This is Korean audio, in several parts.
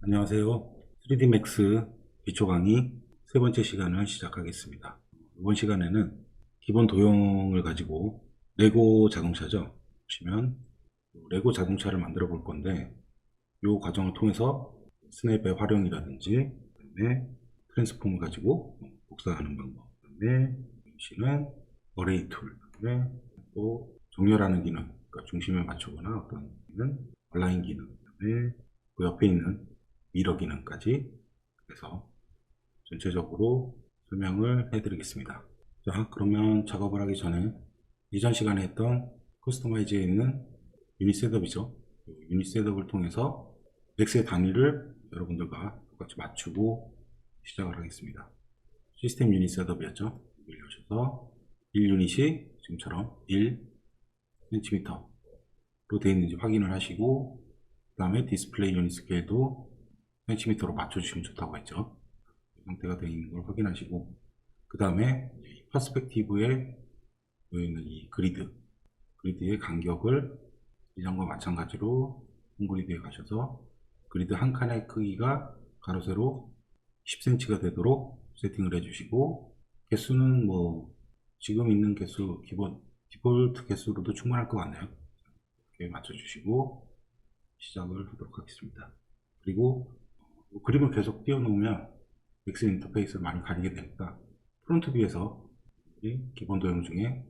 안녕하세요. 3D Max 기초 강의 세 번째 시간을 시작하겠습니다. 이번 시간에는 기본 도형을 가지고 레고 자동차죠. 보시면 레고 자동차를 만들어 볼 건데 이 과정을 통해서 스냅의 활용이라든지 그다음에 트랜스폼을 가지고 복사하는 방법 그다음에 보시는 어레이 툴 그다음에 또 정렬하는 기능 그러니까 중심을 맞추거나 어떤 기능 얼라인 기능 그다음에 그 옆에 있는 미러 기능까지 해서 전체적으로 설명을 해드리겠습니다. 자, 그러면 작업을 하기 전에 이전 시간에 했던 커스터마이즈에 있는 유닛 셋업이죠. 유닛 셋업을 통해서 X의 단위를 여러분들과 똑같이 맞추고 시작을 하겠습니다. 시스템 유닛 셋업이었죠. 여셔서 1유닛이 지금처럼 1cm로 되어 있는지 확인을 하시고 그 다음에 디스플레이 유닛 스케일도 cm로 맞춰주시면 좋다고 했죠. 이 상태가 되어 있는 걸 확인하시고 그 다음에 퍼스펙티브에 있는 이 그리드 그리드의 간격을 이전과 마찬가지로 홈그리드에 가셔서 그리드 한 칸의 크기가 가로 세로 10cm가 되도록 세팅을 해주시고 개수는 뭐 지금 있는 개수 기본 디폴트 개수로도 충분할 것 같네요. 이렇게 맞춰주시고 시작을 하도록 하겠습니다. 그리고 뭐 그림을 계속 띄워놓으면 엑스 인터페이스를 많이 가리게 되니까 프론트 뷰에서 이 기본 도형 중에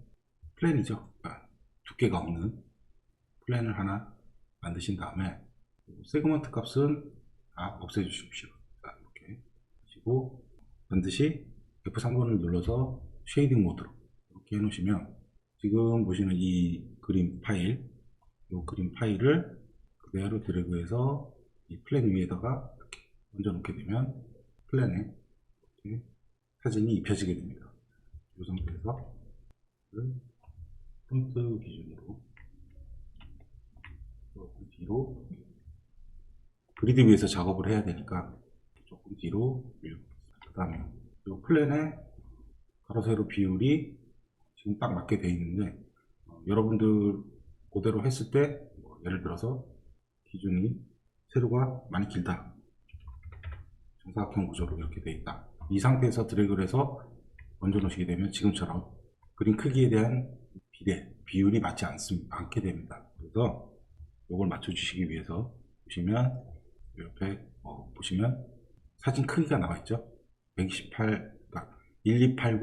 플랜이죠. 그러니까 두께가 없는 플랜을 하나 만드신 다음에 세그먼트 값은 다 없애 주십시오. 자, 이렇게 하시고 반드시 F3번을 눌러서 쉐이딩 모드로 이렇게 해 놓으시면 지금 보시는 이 그림 파일 이 그림 파일을 그대로 드래그해서 이 플랜 위에다가 얹어 놓게 되면 플랜에 사진이 입혀지게 됩니다. 이 상태에서 프론트 기준으로 조금 뒤로 그리드 위에서 작업을 해야 되니까 조금 뒤로 밀어보겠습니다. 그 다음에 이 플랜의 가로 세로 비율이 지금 딱 맞게 돼 있는데 어, 여러분들 그대로 했을 때 뭐 예를 들어서 기준이 세로가 많이 길다 정 사각형 구조로 이렇게 돼 있다. 이 상태에서 드래그를 해서 얹어 놓으시게 되면 지금처럼 그림 크기에 대한 비례 비율이 맞지 않습, 않게 됩니다. 그래서 이걸 맞춰 주시기 위해서 보시면 옆에 어, 보시면 사진 크기가 나와 있죠? 128 그러니까 1280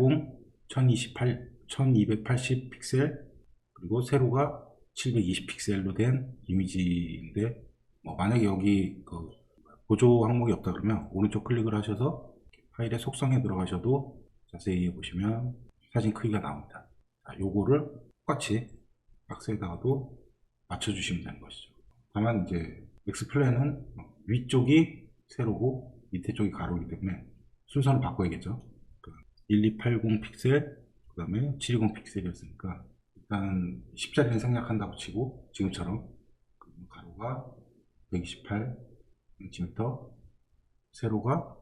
1028 1280 픽셀 그리고 세로가 720 픽셀로 된 이미지인데 뭐 만약에 여기 그 보조 항목이 없다 그러면 오른쪽 클릭을 하셔서 파일의 속성에 들어가셔도 자세히 보시면 사진 크기가 나옵니다. 자, 요거를 똑같이 박스에다가도 맞춰주시면 되는 것이죠. 다만 이제 엑스플랜은 위쪽이 세로고 밑에 쪽이 가로이기 때문에 순서를 바꿔야겠죠. 1280 픽셀, 그 다음에 720 픽셀이었으니까 일단 10자리는 생략한다고 치고 지금처럼 그 가로가 128cm, 세로가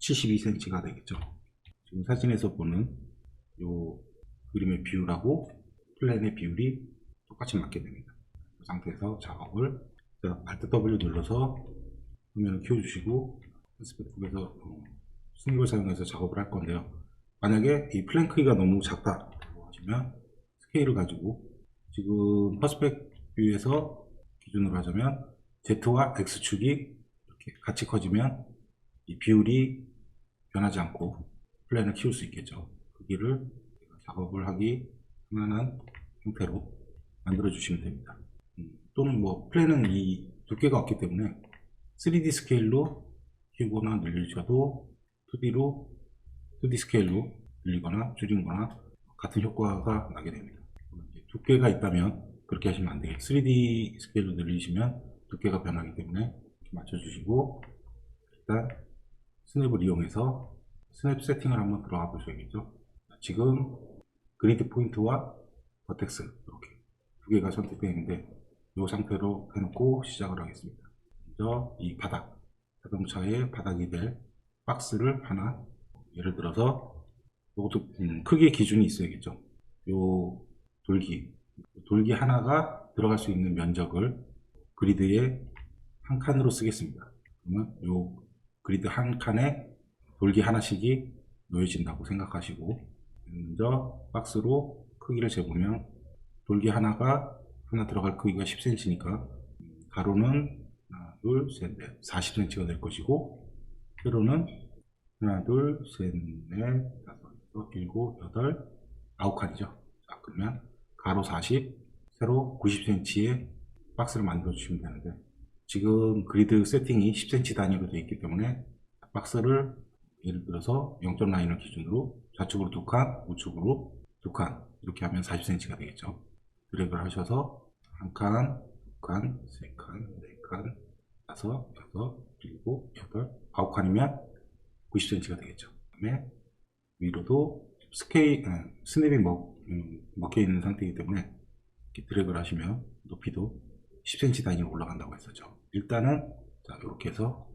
72cm가 되겠죠. 지금 사진에서 보는 이 그림의 비율하고 플랜의 비율이 똑같이 맞게 됩니다. 이 상태에서 작업을 Alt W 눌러서 화면을 키워주시고 스펙북에서 스냅을 사용해서 작업을 할 건데요. 만약에 이 플랜 크기가 너무 작다고 하시면 스케일을 가지고 지금 퍼스펙 뷰에서 기준으로 하자면 Z와 X축이 이렇게 같이 커지면 이 비율이 변하지 않고 플랜을 키울 수 있겠죠. 크기를 작업을 하기 편안한 형태로 만들어 주시면 됩니다. 음, 또는 뭐 플랜은 이 두께가 없기 때문에 3D 스케일로 키우거나 늘리셔도 2D로 2D 스케일로 늘리거나 줄이거나 같은 효과가 나게 됩니다. 두께가 있다면 그렇게 하시면 안 돼요. 3D 스케일로 늘리시면 두께가 변하기 때문에 맞춰주시고 일단 스냅을 이용해서 스냅 세팅을 한번 들어가 보셔야겠죠. 지금 그리드 포인트와 버텍스 이렇게 두 개가 선택되어 있는데 이 상태로 해놓고 시작을 하겠습니다. 먼저 이 바닥 자동차의 바닥이 될 박스를 하나 예를 들어서 이것도 음, 크기의 기준이 있어야겠죠. 요 돌기 돌기 하나가 들어갈 수 있는 면적을 그리드에 한 칸으로 쓰겠습니다. 그러면 요 그리드 한 칸에 돌기 하나씩이 놓여진다고 생각하시고 먼저 박스로 크기를 재보면 돌기 하나가 하나 들어갈 크기가 10cm니까 가로는 하나 둘 셋 넷 40cm가 될 것이고 세로는 하나 둘 셋 넷 다섯 여섯 일곱 여덟 아홉 칸이죠 자 그러면 가로 40 세로 90cm의 박스를 만들어 주시면 되는데 지금 그리드 세팅이 10cm 단위로 되어 있기 때문에 박스를 예를 들어서 0점 라인을 기준으로 좌측으로 두 칸, 우측으로 두 칸 이렇게 하면 40cm가 되겠죠. 드래그를 하셔서 한 칸, 두 칸, 세 칸, 네 칸, 다섯, 여섯, 일곱, 여덟, 아홉 칸이면 90cm가 되겠죠. 그 다음에 위로도 스케이, 아, 스냅이 먹, 음, 먹혀 있는 상태이기 때문에 드래그를 하시면 높이도 10cm 단위로 올라간다고 했었죠. 일단은 자 이렇게 해서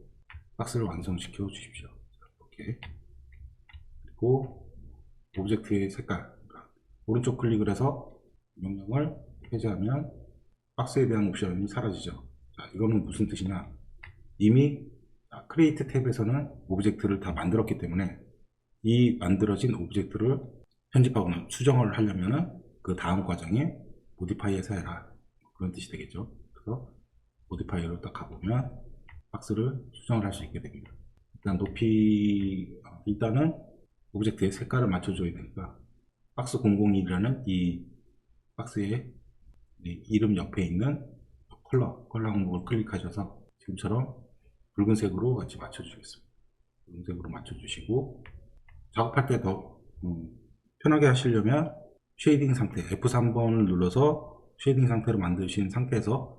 박스를 완성시켜 주십시오. 이렇게 그리고 오브젝트의 색깔 그러니까 오른쪽 클릭을 해서 명령을 해제하면 박스에 대한 옵션이 사라지죠. 자 이거는 무슨 뜻이냐? 이미 크리에이트 탭에서는 오브젝트를 다 만들었기 때문에 이 만들어진 오브젝트를 편집하거나 수정을 하려면은 그 다음 과정에 모디파이에서 해라 그런 뜻이 되겠죠. 그래서 모디파이어로 딱 가보면 박스를 수정을 할 수 있게 됩니다. 일단 높이 어, 일단은 오브젝트의 색깔을 맞춰줘야 되니까 박스 001이라는 이 박스의 이 이름 옆에 있는 컬러 컬러 항목을 클릭하셔서 지금처럼 붉은색으로 같이 맞춰주겠습니다. 붉은색으로 맞춰주시고 작업할 때더 음, 편하게 하시려면 쉐이딩 상태 F3번을 눌러서 쉐이딩 상태로 만드신 상태에서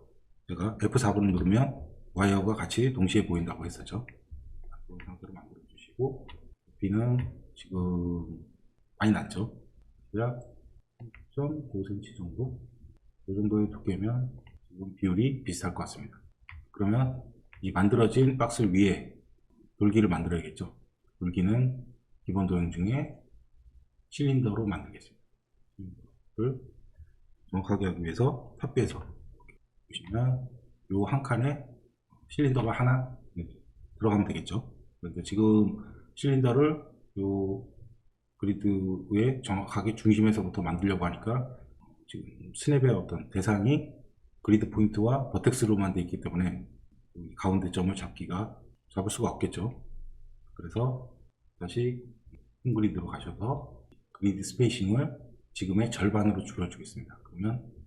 제가 F4번을 누르면 와이어가 같이 동시에 보인다고 했었죠. 그런 상태로 만들어 주시고 높이는 지금 많이 낮죠. 약 3.5cm 정도 이 정도의 두께면 지금 비율이 비슷할 것 같습니다. 그러면 이 만들어진 박스 위에 돌기를 만들어야겠죠. 돌기는 기본 도형 중에 실린더로 만들겠습니다. 실린더를 정확하게 하기 위해서 탑뷰에서 보시면 요 한 칸에 실린더가 하나 들어가면 되겠죠. 그런데 지금 실린더를 요 그리드에 정확하게 중심에서부터 만들려고 하니까 지금 스냅의 어떤 대상이 그리드 포인트와 버텍스로만 되어 있기 때문에 이 가운데 점을 잡기가 잡을 수가 없겠죠. 그래서 다시 홈그리드로 가셔서 그리드 스페이싱을 지금의 절반으로 줄여주겠습니다. 그러면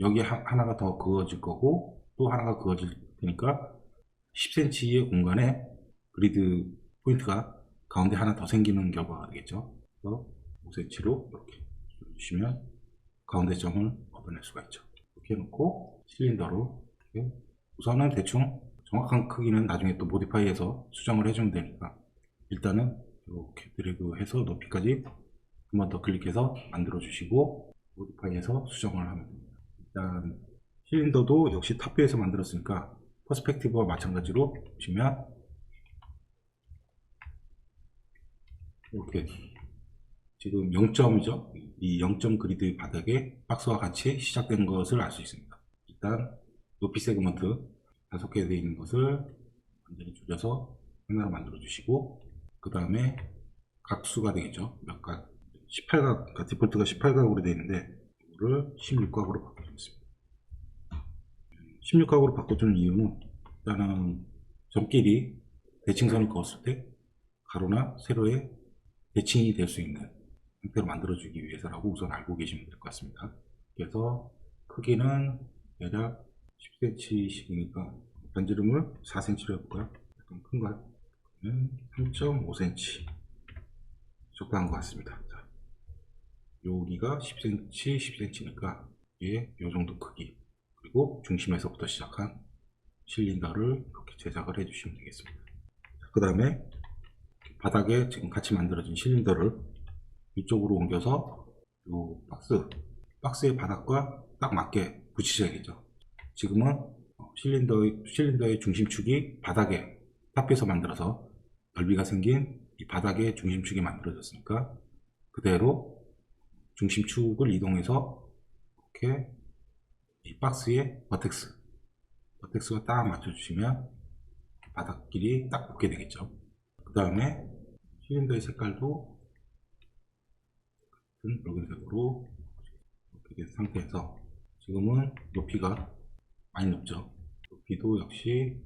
여기 하, 하나가 더 그어질 거고 또 하나가 그어질 테니까 10cm의 공간에 그리드 포인트가 가운데 하나 더 생기는 결과가 되겠죠. 그래서 5cm로 이렇게 주시면 가운데 점을 얻어낼 수가 있죠. 이렇게 해놓고 실린더로 이렇게 우선은 대충 정확한 크기는 나중에 또 모디파이해서 수정을 해주면 되니까 일단은 이렇게 드래그해서 높이까지 한 번 더 클릭해서 만들어 주시고 모디파이해서 수정을 하면 됩니다. 일단 실린더도 역시 탑뷰에서 만들었으니까 퍼스펙티브와 마찬가지로 보시면 이렇게 지금 0점이죠. 이 0점 그리드 바닥에 박스와 같이 시작된 것을 알 수 있습니다. 일단 높이 세그먼트 다섯 개 되어 있는 것을 완전히 줄여서 하나로 만들어 주시고 그 다음에 각수가 되겠죠. 몇 각? 18각, 그러니까 디폴트가 18각으로 되어 있는데 이거를 16각으로 바꿔주겠습니다. 16각으로 바꿔주는 이유는 일단은 점끼리 대칭선을 그었을 때 가로나 세로에 대칭이 될 수 있는 형태로 만들어주기 위해서라고 우선 알고 계시면 될 것 같습니다. 그래서 크기는 대략 10cm씩이니까 반지름을 4cm로 해볼까요? 약간 큰가요? 3.5cm 적당한 것 같습니다. 자, 여기가 10cm, 10cm니까 이게 이 정도 크기 그리고 중심에서부터 시작한 실린더를 이렇게 제작을 해주시면 되겠습니다. 그 다음에 바닥에 지금 같이 만들어진 실린더를 이쪽으로 옮겨서 이 박스, 박스의 바닥과 딱 맞게 붙이셔야겠죠. 지금은 실린더의, 실린더의 중심축이 바닥에 탑에서 만들어서 넓이가 생긴 이 바닥에 중심축이 만들어졌으니까 그대로 중심축을 이동해서 이렇게 이 박스에 버텍스 버텍스가 딱 맞춰주시면 바닥 바닥길이 딱 붙게 되겠죠. 그 다음에 실린더의 색깔도 같은 붉은색으로 이렇게 된 상태에서 지금은 높이가 많이 높죠. 높이도 역시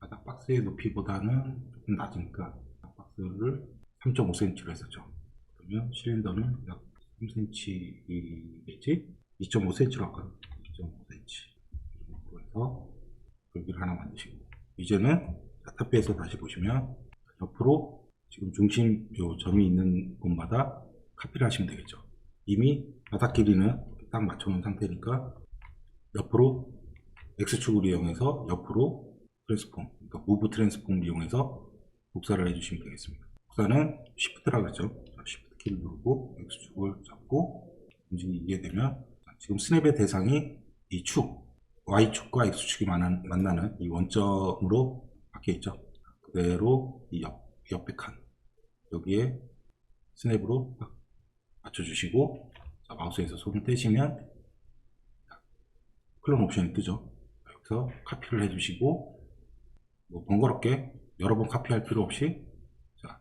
바닥 박스의 높이보다는 조금 낮으니까 박스를 3.5cm로 했었죠. 그러면 실린더는 약 3cm이겠지? 2.5cm로 할까요? 2.5cm 정도로 해서 여기를 하나 만드시고 이제는 탑뷰에서 다시 보시면 옆으로 지금 중심 요 점이 있는 곳마다 카피를 하시면 되겠죠. 이미 바닥 길이는 딱 맞춰 놓은 상태니까 옆으로 X축을 이용해서 옆으로 트랜스폼, 그러니까 무브 트랜스폼을 이용해서 복사를 해주시면 되겠습니다. 복사는 Shift라 그랬죠. 키를 누르고 X축을 잡고 움직이게 되면 자, 지금 스냅의 대상이 이 축, Y축과 X축이 만나는 이 원점으로 바뀌어 있죠. 그대로 이 옆, 옆에 칸 여기에 스냅으로 딱 맞춰주시고 자, 마우스에서 손을 떼시면 자, 클론 옵션이 뜨죠. 여기서 카피를 해주시고 뭐 번거롭게 여러 번 카피할 필요 없이 자,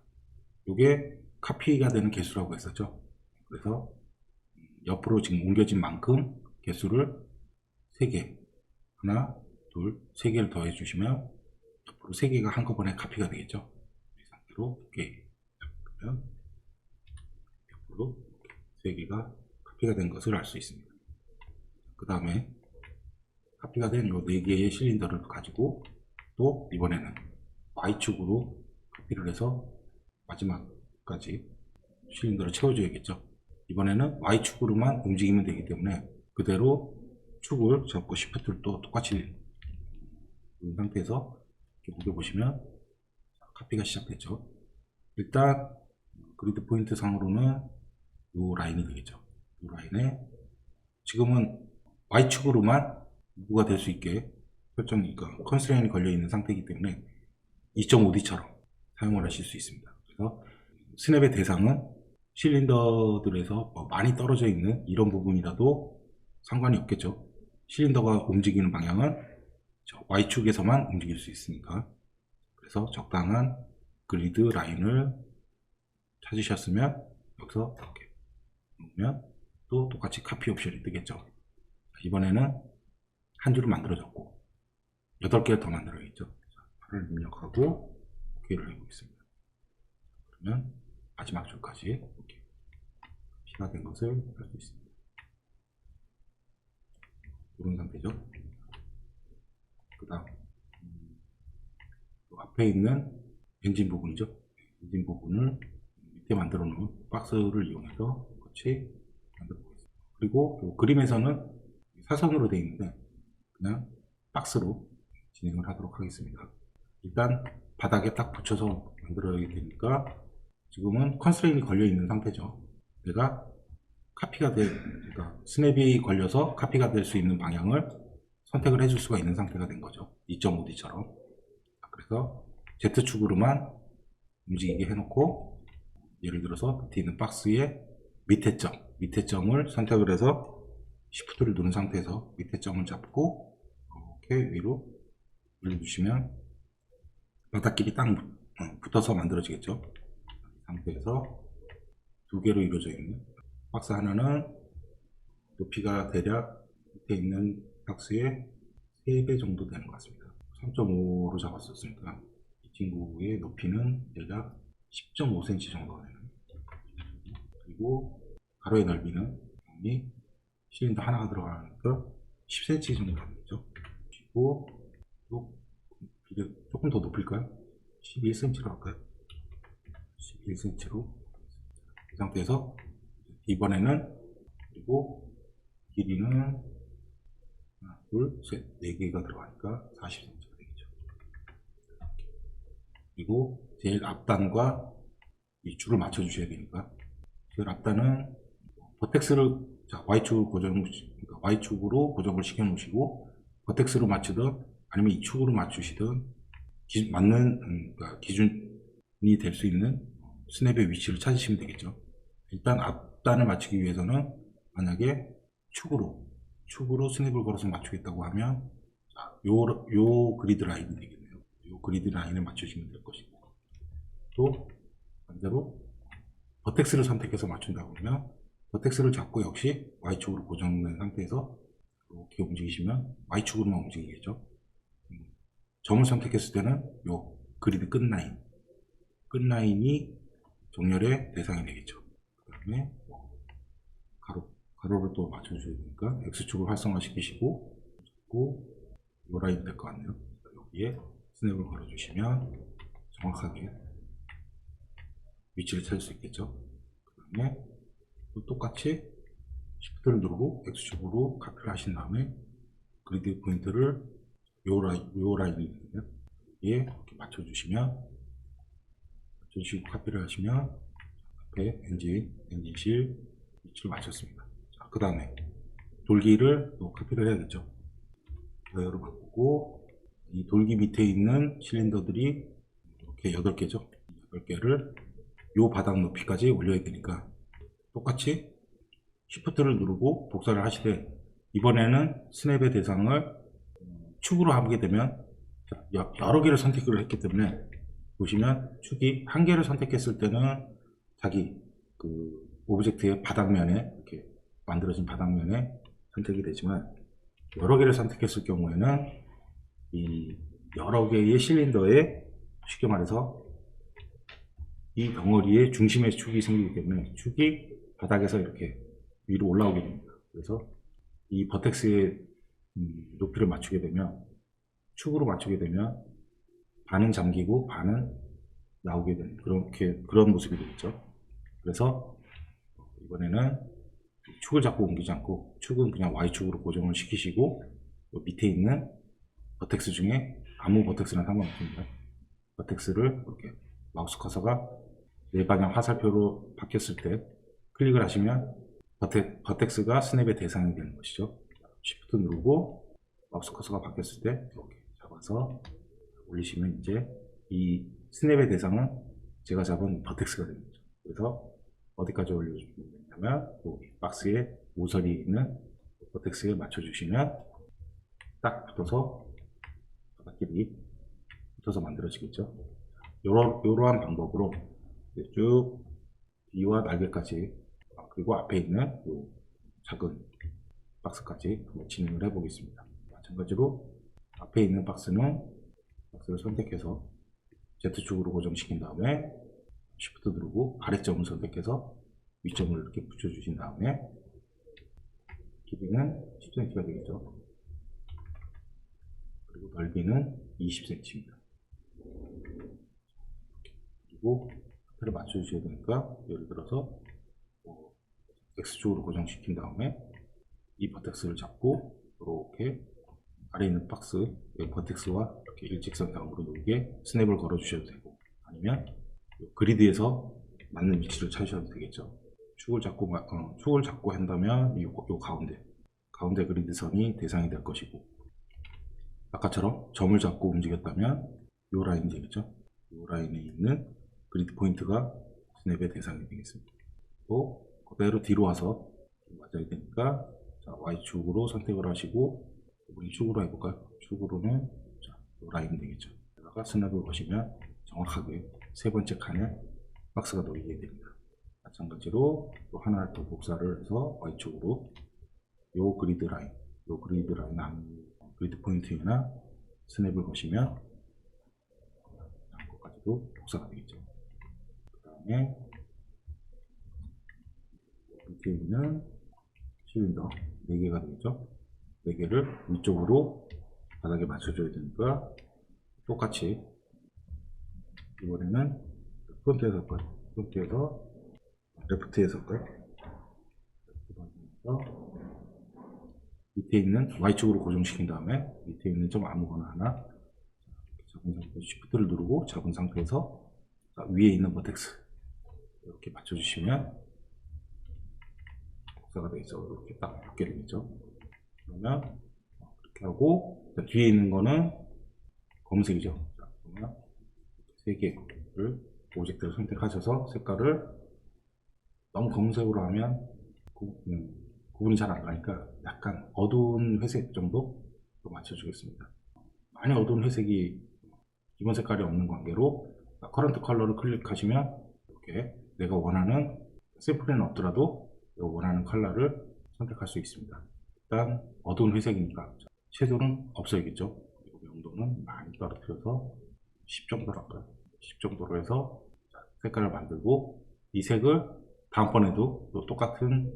요게 카피가 되는 개수라고 했었죠. 그래서 옆으로 지금 옮겨진 만큼 개수를 3개 하나, 둘, 세 개를 더해 주시면 옆으로 세 개가 한꺼번에 카피가 되겠죠. 이 상태로 이렇게 그러면 옆으로 세 개가 카피가 된 것을 알 수 있습니다. 그 다음에 카피가 된요네 개의 실린더를 가지고 또 이번에는 Y축으로 카피를 해서 마지막 까지 실린더를 채워줘야겠죠. 이번에는 Y축으로만 움직이면 되기 때문에 그대로 축을 잡고 시프트를 또 똑같이 누른 상태에서 이렇게 옮겨보시면 카피가 시작됐죠. 일단 그리드 포인트 상으로는 이 라인이 되겠죠. 이 라인에 지금은 Y축으로만 무브가 될 수 있게 설정이 그러니까 컨스트레인이 걸려 있는 상태이기 때문에 2.5D처럼 사용을 하실 수 있습니다. 그래서 스냅의 대상은 실린더들에서 뭐 많이 떨어져 있는 이런 부분이라도 상관이 없겠죠. 실린더가 움직이는 방향은 저 Y축에서만 움직일 수 있으니까 그래서 적당한 그리드 라인을 찾으셨으면 여기서 이렇게 누르면 또 똑같이 카피 옵션이 뜨겠죠. 이번에는 한 줄을 만들어졌고 8개를 더 만들어야겠죠. 자, 8을 입력하고 OK를 해보겠습니다. 그러면 마지막 줄까지 이렇게 피가 된 것을 알 수 있습니다. 이런 상태죠. 그 다음 앞에 있는 엔진 부분이죠. 엔진 부분을 밑에 만들어 놓은 박스를 이용해서 같이 만들어 보겠습니다. 그리고 그 그림에서는 사선으로 되어 있는데 그냥 박스로 진행을 하도록 하겠습니다. 일단 바닥에 딱 붙여서 만들어야 되니까 지금은 컨스트레인이 걸려 있는 상태죠. 내가 카피가 될, 그러니까 스냅이 걸려서 카피가 될 수 있는 방향을 선택을 해줄 수가 있는 상태가 된 거죠. 2.5D처럼. 그래서 Z축으로만 움직이게 해놓고 예를 들어서 밑에 있는 박스의 밑에 점, 밑에 점을 선택을 해서 Shift를 누른 상태에서 밑에 점을 잡고 이렇게 위로 올려주시면 바닥끼리 딱 어, 붙어서 만들어지겠죠. 이 상태에서 두 개로 이루어져 있는 박스 하나는 높이가 대략 밑에 있는 박스의 3배 정도 되는 것 같습니다. 3.5로 잡았었으니까 이 친구의 높이는 대략 10.5cm 정도가 되는 그리고 가로의 넓이는 여기 실린더 하나가 들어가니까 10cm 정도 되겠죠. 그리고 조금 더 높일까요? 11cm로 할까요? 11cm로 이 상태에서 이번에는 그리고 길이는 하나, 둘, 셋, 네 개가 들어가니까 40cm가 되겠죠. 그리고 제일 앞단과 이 줄을 맞춰 주셔야 되니까 제일 앞단은 버텍스를 자, Y축을 고정, 그러니까 Y축으로 고정을 시켜 놓으시고 버텍스로 맞추든 아니면 이 축으로 맞추시든 기- 맞는 음, 그러니까 기준이 될 수 있는 스냅의 위치를 찾으시면 되겠죠. 일단 앞단을 맞추기 위해서는 만약에 축으로 축으로 스냅을 걸어서 맞추겠다고 하면 자, 요, 요 그리드 라인이 되겠네요. 이 그리드 라인에 맞춰주시면 될 것이고 또 반대로 버텍스를 선택해서 맞춘다고 하면 버텍스를 잡고 역시 Y축으로 고정된 상태에서 이렇게 움직이시면 Y축으로만 움직이겠죠. 음, 점을 선택했을 때는 요 그리드 끝라인 끝라인이 정렬의 대상이 되겠죠. 그 다음에 가로, 가로를 또 맞춰주셔야 되니까 X축을 활성화시키시고 요 라인 될 것 같네요. 여기에 스냅을 걸어주시면 정확하게 위치를 찾을 수 있겠죠. 그 다음에 또 똑같이 Shift를 누르고 X축으로 카피를 하신 다음에 그리드 포인트를 요 라인, 요 라인이 있거든요. 여기에 이렇게 맞춰주시면 맞춰주시고 카피를 하시면 앞에 엔진, 엔진실 위치를 맞췄습니다. 자, 그 다음에 돌기를 또 카피를 해야겠죠. 와이어로 바꾸고 이 돌기 밑에 있는 실린더들이 이렇게 8개죠. 8개를 요 바닥 높이까지 올려야 되니까 똑같이 Shift를 누르고 복사를 하시되 이번에는 스냅의 대상을 축으로 하게 되면 여러 개를 선택을 했기 때문에 보시면 축이 한 개를 선택했을 때는 자기 그 오브젝트의 바닥면에 이렇게 만들어진 바닥면에 선택이 되지만 여러 개를 선택했을 경우에는 이 여러 개의 실린더에 쉽게 말해서 이 덩어리의 중심에 축이 생기기 때문에 축이 바닥에서 이렇게 위로 올라오게 됩니다. 그래서 이 버텍스의 음, 높이를 맞추게 되면 축으로 맞추게 되면 반은 잠기고 반은 나오게 되는 그렇게 그런 모습이 되겠죠. 그래서 이번에는 축을 잡고 옮기지 않고 축은 그냥 Y축으로 고정을 시키시고 요 밑에 있는 버텍스 중에 아무 버텍스나 상관없습니다. 버텍스를 이렇게 마우스 커서가 네 방향 화살표로 바뀌었을 때 클릭을 하시면 버텍, 버텍스가 스냅의 대상이 되는 것이죠. Shift 누르고 마우스 커서가 바뀌었을 때 이렇게 잡아서 올리시면 이제 이 스냅의 대상은 제가 잡은 버텍스가 되는 거죠. 그래서 어디까지 올려주면 되냐면 이 박스에 모서리에 있는 버텍스에 맞춰주시면 딱 붙어서 바닥끼리 붙어서 만들어지겠죠. 요러, 요러한 방법으로 쭉 뒤와 날개까지 아, 그리고 앞에 있는 요 작은 박스까지 진행을 해 보겠습니다. 마찬가지로 앞에 있는 박스는 박스를 선택해서 Z축으로 고정시킨 다음에 Shift 누르고 아래점을 선택해서 위점을 이렇게 붙여주신 다음에 길이는 10cm가 되겠죠. 그리고 넓이는 20cm입니다. 그리고 앞을 맞춰주셔야 되니까 예를 들어서 뭐 X축으로 고정시킨 다음에 이 버텍스를 잡고 이렇게 아래 있는 박스 이 버텍스와 일직선상으로 놓게 스냅을 걸어 주셔도 되고 아니면 이 그리드에서 맞는 위치를 찾으셔도 되겠죠. 축을 잡고 마- 어, 축을 잡고 한다면 이, 요 가운데 가운데 그리드선이 대상이 될 것이고 아까처럼 점을 잡고 움직였다면 요 라인 되겠죠. 요 라인에 있는 그리드 포인트가 스냅의 대상이 되겠습니다. 또 그대로 뒤로 와서 맞아야 되니까 자, Y축으로 선택을 하시고 우리 축으로 해볼까요? 축으로는 라인 되겠죠. 여기다가 스냅을 보시면 정확하게 세 번째 칸에 박스가 놓이게 됩니다. 마찬가지로 또 하나를 더 복사를 해서 Y축으로 요 그리드 라인, 요 그리드 라인 한 그리드 포인트나 스냅을 보시면 것까지도 복사가 되겠죠. 그 다음에 밑에 있는 실린더 4개가 되겠죠. 4개를 위쪽으로 바닥에 맞춰줘야 되니까 똑같이 이번에는 프론트에서 할 거예요. 프론트에서 레프트에서 방향에서 밑에 있는 Y축으로 고정시킨 다음에 밑에 있는 점 아무거나 하나 잡은 상태 Shift를 누르고 잡은 상태에서 자, 위에 있는 버텍스 이렇게 맞춰주시면 복사가 되겠죠. 이렇게 딱 붙게 되겠죠. 그러면 이렇게 하고 자, 뒤에 있는 거는 검은색이죠. 자, 세 개를 오젝트를 선택하셔서 색깔을 너무 검은색으로 하면 구, 음, 구분이 잘 안 가니까 약간 어두운 회색 정도 로 맞춰주겠습니다. 많이 어두운 회색이 기본 색깔이 없는 관계로 커런트 컬러를 클릭하시면 이렇게 내가 원하는 샘플에는 없더라도 내가 원하는 컬러를 선택할 수 있습니다. 일단 어두운 회색이니까 채도는 없어야겠죠. 그리고 명도는 많이 떨어뜨려서 10 정도로 할까요? 10 정도로 해서 자, 색깔을 만들고 이 색을 다음번에도 또 똑같은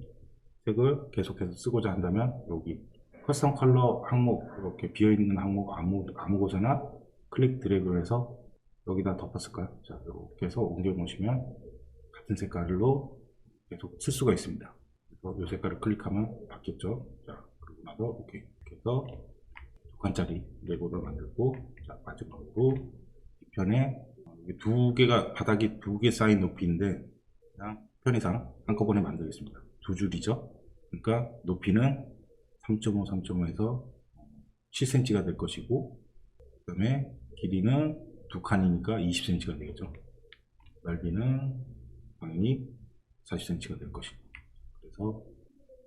색을 계속해서 쓰고자 한다면 여기 커스텀 컬러 항목 이렇게 비어있는 항목 아무, 아무 곳에나 클릭 드래그를 해서 여기다 덮었을까요? 자 이렇게 해서 옮겨 놓으시면 같은 색깔로 계속 쓸 수가 있습니다. 그래서 이 색깔을 클릭하면 바뀌었죠. 자 그리고 나서 이렇게, 이렇게 해서 두 칸짜리 레고를 만들고 자 마지막으로 뒤편에 두 개가 바닥이 두 개 쌓인 높이인데 그냥 편의상 한꺼번에 만들겠습니다. 두 줄이죠. 그러니까 높이는 3.5, 3.5에서 7cm가 될 것이고 그 다음에 길이는 두 칸이니까 20cm가 되겠죠. 넓이는 당연히 40cm가 될 것이고 그래서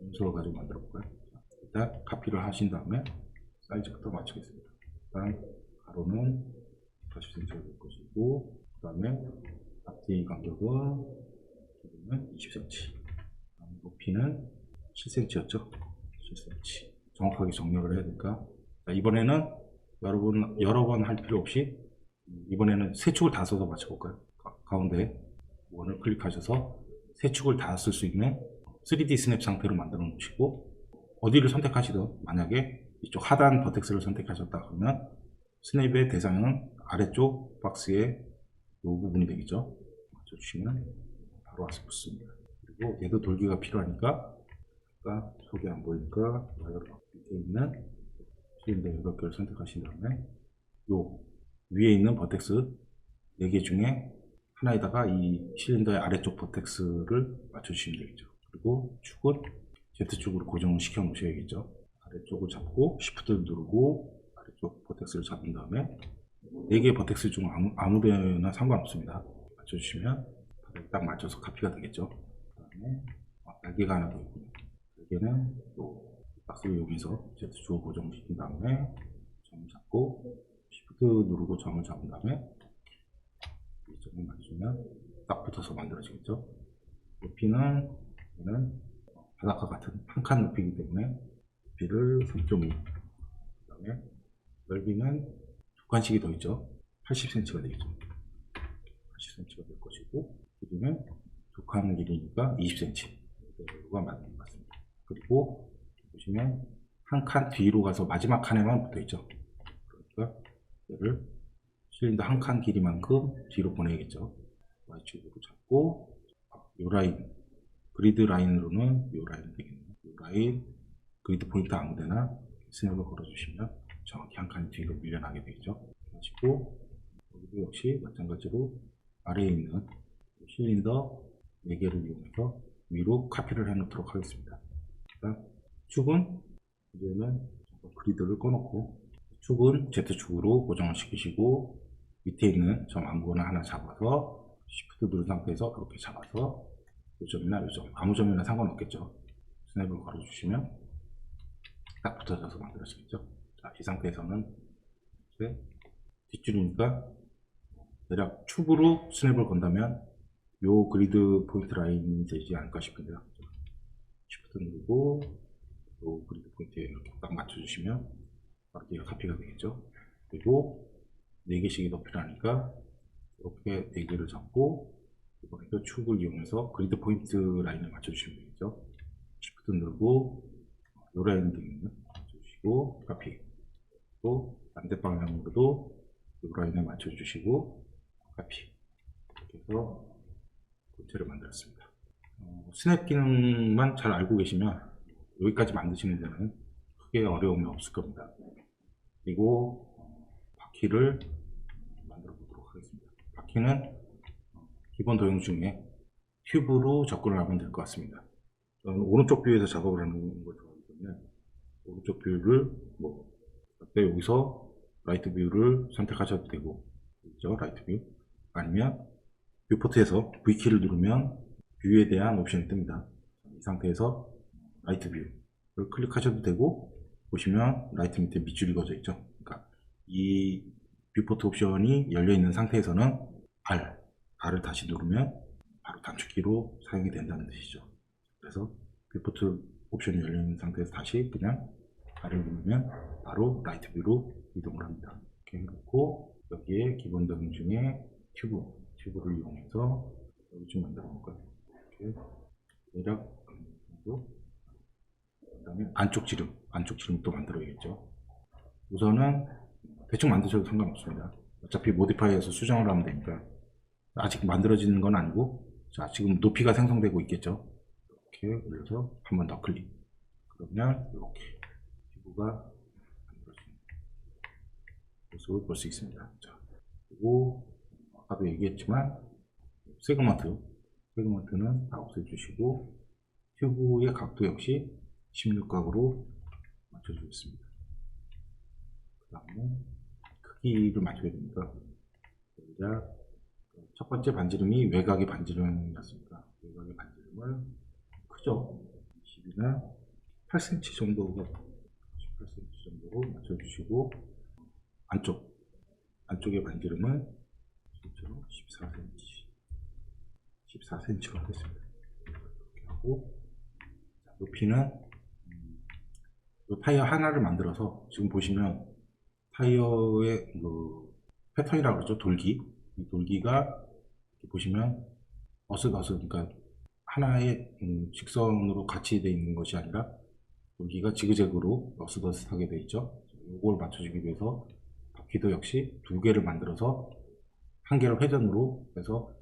음수를 가지고 만들어 볼까요? 일단 카피를 하신 다음에 사이즈부터 맞추겠습니다. 일단 가로는 40cm가 될 것이고 그 다음에 앞뒤 간격은 길이는 20cm 높이는 7cm였죠 7cm 정확하게 정렬을 해야 되니까 자, 이번에는 여러분 여러 번 할 필요 없이 이번에는 세 축을 다 써서 맞춰볼까요? 가- 가운데 원을 클릭하셔서 세 축을 다 쓸 수 있는 3D 스냅 상태로 만들어 놓으시고 어디를 선택하시든 만약에 이쪽 하단 버텍스를 선택하셨다 그러면 스냅의 대상은 아래쪽 박스의 이 부분이 되겠죠. 맞춰주시면 바로 와서 붙습니다. 그리고 얘도 돌기가 필요하니까 아까 속이 안 보이니까 와이어를 밑에 있는 실린더 8개를 선택하신 다음에 요 위에 있는 버텍스 4개 중에 하나에다가 이 실린더의 아래쪽 버텍스를 맞춰주시면 되겠죠. 그리고 축은 Z축으로 고정을 시켜 놓으셔야겠죠. 아래쪽을 잡고 Shift를 누르고 아래쪽 버텍스를 잡은 다음에 4개의 버텍스 중 아무, 아무 데나 상관없습니다. 맞춰주시면 딱 맞춰서 카피가 되겠죠. 그 다음에 날개가 하나 더 있고요. 날개는 또 박스를 이용해서 Z축을 고정시킨 다음에 점을 잡고 Shift 누르고 점을 잡은 다음에 이 점을 맞추면 딱 붙어서 만들어지겠죠. 높이는 얘는 바닥과 같은 한 칸 높이이기 때문에 높이를 3.5 그다음에 넓이는 두 칸씩이 더 있죠. 80cm가 되겠죠. 80cm가 될 것이고 길이는 두칸 길이니까 20cm 이거가 맞는 것 같습니다. 그리고 보시면 한 칸 뒤로 가서 마지막 칸에만 붙어 있죠. 그러니까 얘를 실린더 한 칸 길이만큼 뒤로 보내야겠죠. Y축으로 잡고 이 라인 그리드 라인으로는 이 라인 되겠네요. 이 라인 그리드 포인트 아무데나 스냅을 걸어주시면 정확히 한칸 뒤로 밀려나게 되겠죠. 하시고 여기도 역시 마찬가지로 아래에 있는 실린더 4개를 이용해서 위로 카피를 해 놓도록 하겠습니다. 일단 축은 이제는 그리드를 꺼놓고 축은 Z축으로 고정을 시키시고 밑에 있는 점 아무거나 하나 잡아서 Shift 누른 상태에서 이렇게 잡아서 이 점이나 이 점, 아무 점이나 상관없겠죠. 스냅을 걸어주시면 딱 붙어져서 만들어지겠죠. 자, 이 상태에서는 이제 뒷줄이니까 대략 축으로 스냅을 건다면 요 그리드 포인트 라인이 되지 않을까 싶은데요. Shift 누르고 요 그리드 포인트에 이렇게 딱 맞춰주시면 바로 카피가 되겠죠. 그리고 4개씩이 더 필요하니까 이렇게 4개를 잡고 이번에도 축을 이용해서 그리드 포인트 라인을 맞춰주시면 되겠죠. Shift 누르고 요 라인 등을 맞춰주시고 카피 또 반대 방향으로도 요 라인에 맞춰주시고 카피 이렇게 해서 본체를 만들었습니다. 어, 스냅 기능만 잘 알고 계시면 여기까지 만드시는 데는 크게 어려움이 없을 겁니다. 그리고 어, 바퀴를 만들어 보도록 하겠습니다. 바퀴는 어, 기본 도형 중에 튜브로 접근을 하면 될 것 같습니다. 저는 오른쪽 뷰에서 작업을 하는 걸 좋아하기 때문에 오른쪽 뷰를 뭐 여기서 라이트 뷰를 선택하셔도 되고 그죠 라이트 뷰 아니면 뷰포트에서 V키를 누르면 뷰에 대한 옵션이 뜹니다. 이 상태에서 라이트 뷰를 클릭하셔도 되고 보시면 라이트 밑에 밑줄이 그어져 있죠. 그러니까 이 뷰포트 옵션이 열려 있는 상태에서는 R, R을 다시 누르면 바로 단축키로 사용이 된다는 뜻이죠. 그래서 뷰포트 옵션이 열려 있는 상태에서 다시 그냥 R을 누르면 바로 라이트 뷰로 이동을 합니다. 이렇게 해놓고 여기에 기본 도형 중에 튜브, 튜브를 이용해서 여기 좀 만들어 볼까요? 이렇게 대략 그 다음에 안쪽 지름, 안쪽 지름 또 만들어야겠죠. 우선은 대충 만드셔도 상관없습니다. 어차피 모디파이에서 수정을 하면 되니까 아직 만들어지는 건 아니고 자 지금 높이가 생성되고 있겠죠. 이렇게 올려서 한 번 더 클릭. 그러면 이렇게 튜브가 만들어지는 모습을 볼 수 있습니다. 자, 그리고 아까도 얘기했지만 세그먼트, 세그먼트는 다 없애주시고 튜브의 각도 역시 16각으로 맞춰주겠습니다. 그 다음에 크기를 맞춰야 됩니다. 첫 번째 반지름이 외곽의 반지름이었습니다. 외곽의 반지름을 크죠? 20이나 8cm 정도가 18cm 정도로 맞춰주시고 안쪽 안쪽의 반지름은 실제로 14cm 14cm로 하겠습니다. 이렇게 하고 자, 높이는 음, 이 타이어 하나를 만들어서 지금 보시면 타이어의 그 패턴이라고 그러죠 돌기 이 돌기가 이렇게 보시면 어슷어슷 그러니까 하나의 음, 직선으로 같이 되어 있는 것이 아니라 돌기가 지그재그로 어슷어슷하게 되어 있죠. 이걸 맞춰주기 위해서 바퀴도 역시 두 개를 만들어서 한 개를 회전으로 해서